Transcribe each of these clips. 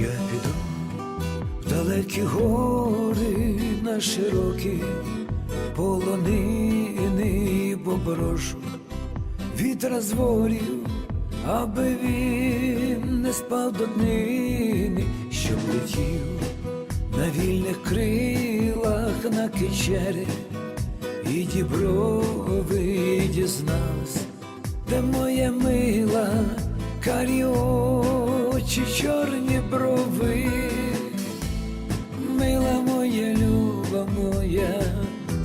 Я піду в далекі гори на широкі полонини поборошу вітра з ворів, аби він не спав до днини, щоб летів на вільних крилах на кичері, і діброви дізнався, де моя мила, карі очі, чорні брови, мила моя, люба моя,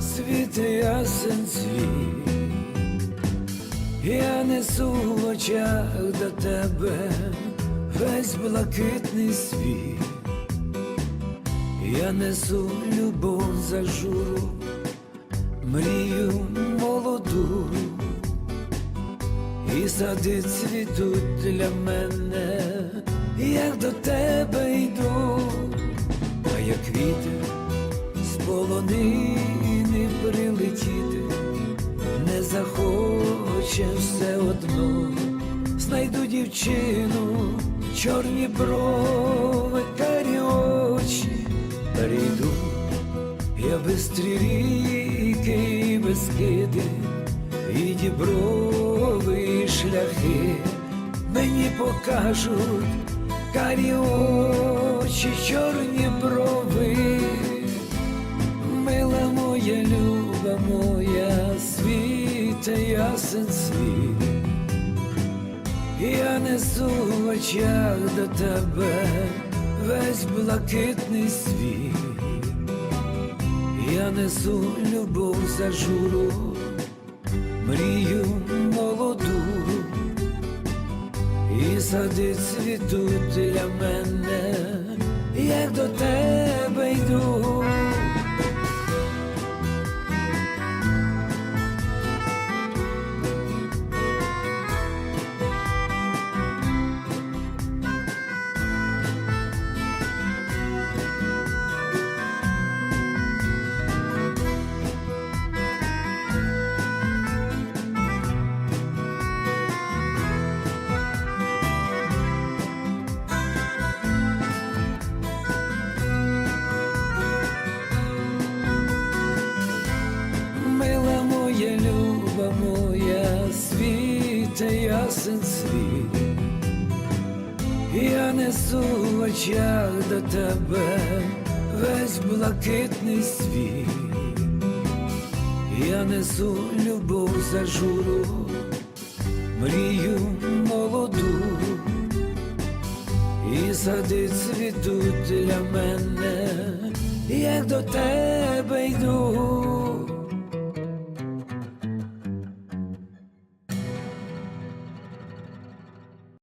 світ ясен світ. Я несу в очах до тебе весь блакитний світ, я несу любов за журу, мрію молоду, і сади цвітуть для мене, як до тебе йду, а як вітер з полонини прилетіти. Не захоче все одно, знайду дівчину, чорні брови, карі очі, прийду, я бистрі ріки і безкиди, і діброви, і шляхи мені покажуть карі очі, чорні брови. Мила моя, люба моя, світа ясен світ, я несу в очах до тебе весь блакитний світ, я несу любов за журу, мрію сади цвітуть для мене, моя, світа ясен світ, я несу в очах до тебе весь блакитний світ, я несу любов за журу, мрію молоду, і сади цвітуть для мене, як до тебе.